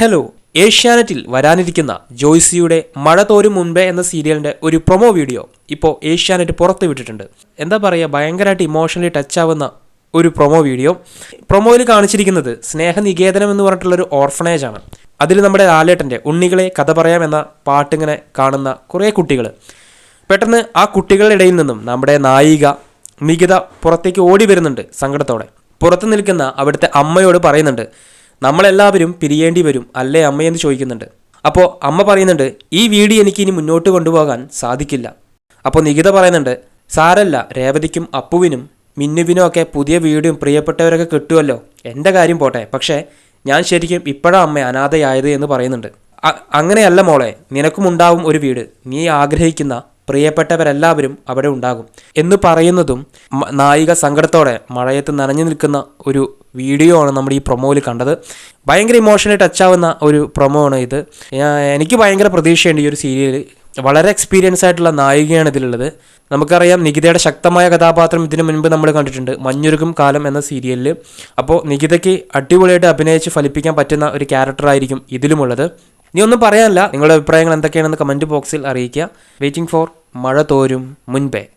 Hello ഏഷ്യാനെറ്റിൽ വരാനിരിക്കുന്ന ജോയ്സിയുടെ മഴ തോരും മുൻപേ എന്ന സീരിയലിന്റെ ഒരു പ്രൊമോ വീഡിയോ ഇപ്പോൾ ഏഷ്യാനെറ്റ് പുറത്തു വിട്ടിട്ടുണ്ട്. എന്താ പറയുക ഭയങ്കരമായിട്ട് ഇമോഷണലി ടച്ച് ആവുന്ന ഒരു പ്രൊമോ വീഡിയോ. പ്രൊമോയിൽ കാണിച്ചിരിക്കുന്നത് സ്നേഹനികേതനം എന്ന് പറഞ്ഞിട്ടുള്ളൊരു ഓർഫണേജ് ആണ്. അതിൽ നമ്മുടെ ലാലേട്ടന്റെ ഉണ്ണികളെ കഥ പറയാം എന്ന പാട്ടിങ്ങനെ കാണുന്ന കുറേ കുട്ടികൾ. പെട്ടെന്ന് ആ കുട്ടികളുടെ ഇടയിൽ നിന്നും നമ്മുടെ നായിക മികിത പുറത്തേക്ക് ഓടി വരുന്നുണ്ട് സങ്കടത്തോടെ. പുറത്ത് നിൽക്കുന്ന അവിടുത്തെ അമ്മയോട് പറയുന്നുണ്ട് നമ്മളെല്ലാവരും പിരിയേണ്ടി വരും അല്ലേ അമ്മയെന്ന് ചോദിക്കുന്നുണ്ട്. അപ്പോൾ അമ്മ പറയുന്നുണ്ട് ഈ വീട് എനിക്ക് ഇനി മുന്നോട്ട് കൊണ്ടുപോകാൻ സാധിക്കില്ല. അപ്പോൾ നികിത പറയുന്നുണ്ട് സാരല്ല രേവതിക്കും അപ്പുവിനും മിന്നുവിനും ഒക്കെ പുതിയ വീടും പ്രിയപ്പെട്ടവരൊക്കെ കിട്ടുമല്ലോ എന്റെ കാര്യം പോട്ടെ. പക്ഷേ ഞാൻ ശരിക്കും ഇപ്പോഴാണ് അമ്മ അനാഥയായത് എന്ന് പറയുന്നുണ്ട്. അങ്ങനെയല്ല മോളെ നിനക്കും ഉണ്ടാവും ഒരു വീട്. നീ ആഗ്രഹിക്കുന്ന പ്രിയപ്പെട്ടവരെല്ലാവരും അവിടെ ഉണ്ടാകും. എന്ന് പറയുന്നതും നായിക സങ്കടത്തോടെ മഴയത്ത് നനഞ്ഞു നിൽക്കുന്ന ഒരു വീഡിയോ ആണ് നമ്മൾ ഈ പ്രൊമോയിൽ കണ്ടത്. ഭയങ്കര ഇമോഷണലി ടച്ചാവുന്ന ഒരു പ്രൊമോ ആണ് ഇത് എനിക്ക് ഭയങ്കര പ്രതീക്ഷയുണ്ട് ഈ ഒരു സീരിയൽ വളരെ എക്സ്പീരിയൻസ് ആയിട്ടുള്ള നായികയാണ് ഇതിലുള്ളത്. നമുക്കറിയാം നികിതയുടെ ശക്തമായ കഥാപാത്രം ഇതിനു മുൻപ് നമ്മൾ കണ്ടിട്ടുണ്ട്. മഞ്ഞുരുകും കാലം എന്ന സീരിയലിൽ അപ്പോൾ നികിതയ്ക്ക് അടിപൊളിയായിട്ട് അഭിനയിച്ച് ഫലിപ്പിക്കാൻ പറ്റുന്ന ഒരു ക്യാരക്ടറായിരിക്കും ഇതിലുമുള്ളത്. ഇനി ഒന്നും പറയാനില്ല. നിങ്ങളുടെ അഭിപ്രായങ്ങൾ എന്തൊക്കെയാണെന്ന് കമന്റ് ബോക്സിൽ അറിയിക്കുക. വെയിറ്റിംഗ് ഫോർ മഴ തോരും മുൻപേ.